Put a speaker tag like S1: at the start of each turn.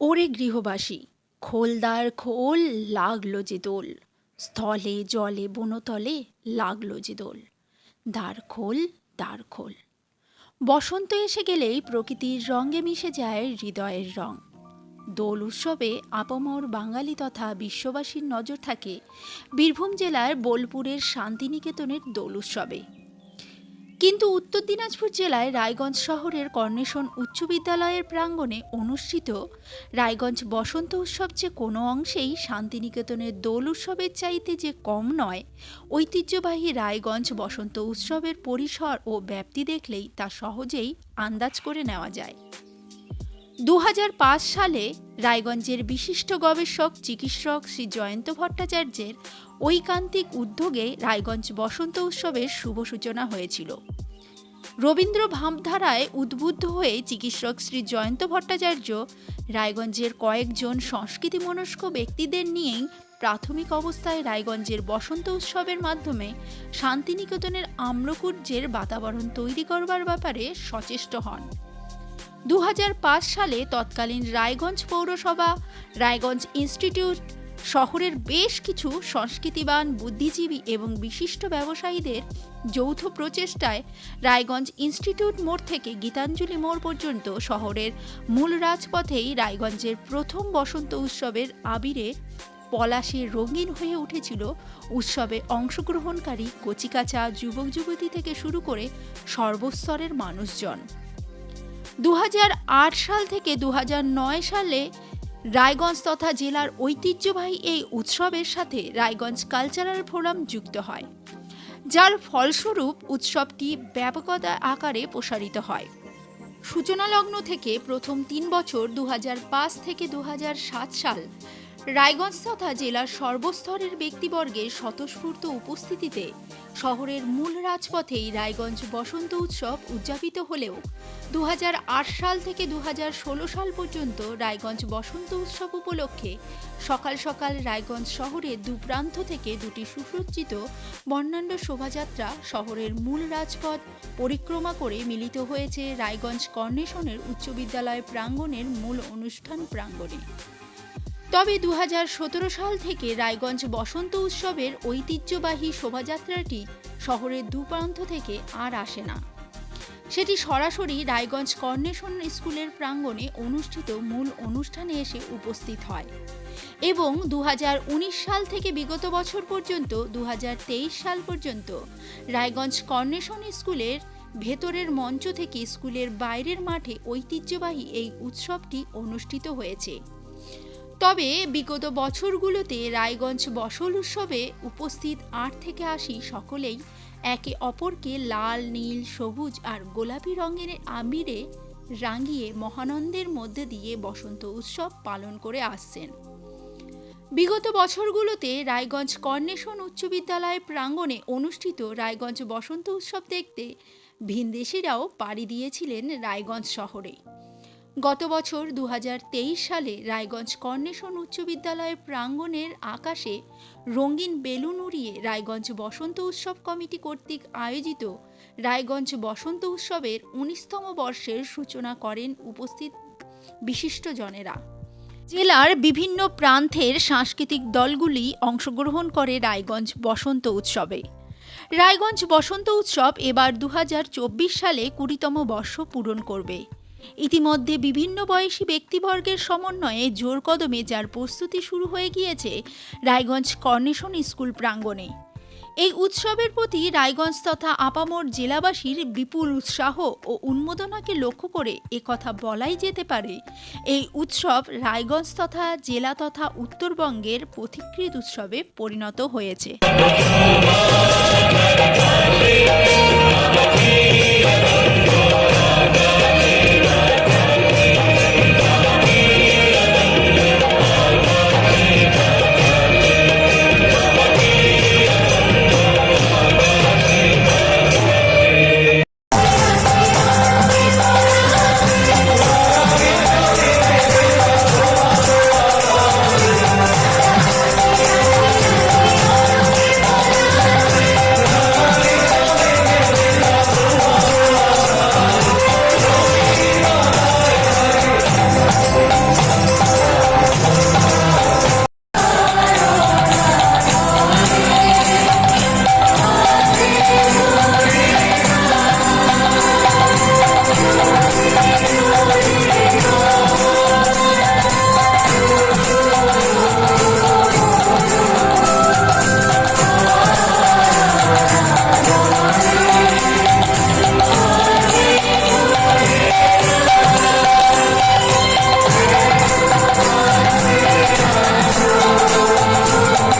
S1: ওরে গৃহবাসী, খোলদার খোল লাগল যে দোল। স্থলে, জলে, বনতলে লাগল যে দোল। দ্বার খোল দ্বার খোল। বসন্ত এসে গেলেই প্রকৃতির রঙে মিশে যায় হৃদয়ের রং। দোল উৎসবে আপামর বাঙালি তথা বিশ্ববাসীর নজর থাকে বীরভূম জেলার বোলপুরের শান্তিনিকেতনের দোল উৎসবে। কিন্তু উত্তর দিনাজপুর জেলায় রায়গঞ্জ শহরের কর্ণেশন উচ্চ বিদ্যালয়ের প্রাঙ্গণে অনুষ্ঠিত রায়গঞ্জ বসন্ত উৎসব যে কোনো অংশেই শান্তিনিকেতনের দোল উৎসবের চাইতে যে কম নয়, ঐতিহ্যবাহী রায়গঞ্জ বসন্ত উৎসবের পরিসর ও ব্যাপ্তি দেখলেই তা সহজেই আন্দাজ করে নেওয়া যায়। দু হাজার পাঁচ সালে রায়গঞ্জের বিশিষ্ট গবেষক, চিকিৎসক শ্রী জয়ন্ত ভট্টাচার্যের ঐকান্তিক উদ্যোগে রায়গঞ্জ বসন্ত উৎসবের শুভ সূচনা হয়েছিল। রবীন্দ্র ভাবধারায় উদ্বুদ্ধ হয়ে চিকিৎসক শ্রী জয়ন্ত ভট্টাচার্য রায়গঞ্জের কয়েকজন সংস্কৃতিমনস্ক ব্যক্তিদের নিয়েই প্রাথমিক অবস্থায় রায়গঞ্জের বসন্ত উৎসবের মাধ্যমে শান্তিনিকেতনের আম্রকুর্যের বাতাবরণ তৈরি করবার ব্যাপারে সচেষ্ট হন। দু হাজার পাঁচ সালে তৎকালীন রায়গঞ্জ পৌরসভা, রায়গঞ্জ ইনস্টিটিউট শহরের বেশ কিছু সংস্কৃতিবান, বুদ্ধিজীবী এবং বিশিষ্ট ব্যবসায়ীদের যৌথ প্রচেষ্টায় রায়গঞ্জ ইনস্টিটিউট মোড় থেকে গীতাঞ্জলি মোড় পর্যন্ত শহরের মূল রাজপথেই রায়গঞ্জের প্রথম বসন্ত উৎসবের আবিরে পলাশে রঙিন হয়ে উঠেছিল উৎসবে অংশগ্রহণকারী কচিকাচা যুবক যুবতী থেকে শুরু করে সর্বস্তরের মানুষজন। দু হাজার আট সাল থেকে দু হাজার নয় সালে রায়গঞ্জ তথা জেলার ঐতিহ্যবাহী এই উৎসবের সাথে রায়গঞ্জ কালচারাল ফোরাম যুক্ত হয়। যার ফলস্বরূপ উৎসবটি ব্যাপকতা আকারে প্রসারিত হয়। সূচনা লগ্ন থেকে প্রথম তিন বছর দু হাজার পাঁচ থেকে দু হাজার সাত সাল রায়গঞ্জ তথা জেলার সর্বস্তরের ব্যক্তিবর্গের স্বতঃস্ফূর্ত উপস্থিতিতে শহরের মূল রাজপথেই রায়গঞ্জ বসন্ত উৎসব উদযাপিত হলেও দু হাজার আট সাল থেকে দু হাজার ষোলো সাল পর্যন্ত রায়গঞ্জ বসন্ত উৎসব উপলক্ষে সকাল সকাল রায়গঞ্জ শহরের দু প্রান্ত থেকে দুটি সুসজ্জিত বর্ণাঢ্য শোভাযাত্রা শহরের মূল রাজপথ পরিক্রমা করে মিলিত হয়েছে রায়গঞ্জ কর্ণেশনের উচ্চ বিদ্যালয় প্রাঙ্গণের মূল অনুষ্ঠান প্রাঙ্গণে। তবে দু হাজার সতেরো সাল থেকে রায়গঞ্জ বসন্ত উৎসবের ঐতিহ্যবাহী শোভাযাত্রাটি শহরের দু প্রান্ত থেকে আর আসে না। সেটি সরাসরি রায়গঞ্জ কর্ণেশন স্কুলের প্রাঙ্গণে অনুষ্ঠিত মূল অনুষ্ঠানে এসে উপস্থিত হয় এবং দু হাজার উনিশ সাল থেকে বিগত বছর পর্যন্ত দু হাজার তেইশ সাল পর্যন্ত রায়গঞ্জ কর্ণেশন স্কুলের ভেতরের মঞ্চ থেকে স্কুলের বাইরের মাঠে ঐতিহ্যবাহী এই উৎসবটি অনুষ্ঠিত হয়েছে। তবে বিগত বছরগুলোতে রায়গঞ্জ বসল উৎসবে উপস্থিত আট থেকে আশি সকলেই একে অপরকে লাল, নীল, সবুজ আর গোলাপি রঙের আমিরে রাঙিয়ে মহানন্দের মধ্যে দিয়ে বসন্ত উৎসব পালন করে আসছেন। বিগত বছরগুলোতে রায়গঞ্জ কর্ণেশন উচ্চ বিদ্যালয় প্রাঙ্গণে অনুষ্ঠিত রায়গঞ্জ বসন্ত উৎসব দেখতে ভিনদেশিরাও পাড়ি দিয়েছিলেন রায়গঞ্জ শহরে। গত বছর দু হাজার তেইশ সালে রায়গঞ্জ কর্ণেশন উচ্চ বিদ্যালয়ের প্রাঙ্গণের আকাশে রঙিন বেলুন উড়িয়ে রায়গঞ্জ বসন্ত উৎসব কমিটি কর্তৃক আয়োজিত রায়গঞ্জ বসন্ত উৎসবের উনিশতম বর্ষের সূচনা করেন উপস্থিত বিশিষ্টজনেরা। জেলার বিভিন্ন প্রান্তের সাংস্কৃতিক দলগুলি অংশগ্রহণ করে রায়গঞ্জ বসন্ত উৎসবে। রায়গঞ্জ বসন্ত উৎসব এবার দু হাজার চব্বিশ সালে কুড়িতম বর্ষ পূরণ করবে। ইতিমধ্যে বিভিন্ন বয়সী ব্যক্তিবর্গের সমন্বয়ে জোর কদমে যার প্রস্তুতি শুরু হয়ে গিয়েছে রায়গঞ্জ কর্নেশন স্কুল প্রাঙ্গণে। এই উৎসবের প্রতি রায়গঞ্জ তথা আপামোর জেলাবাসীর বিপুল উৎসাহ ও উন্মোদনাকে লক্ষ্য করে কথা বলাই যেতে পারে। এই উৎসব রায়গঞ্জ তথা জেলা তথা উত্তরবঙ্গের পথিকৃত উৎসবে পরিণত হয়েছে।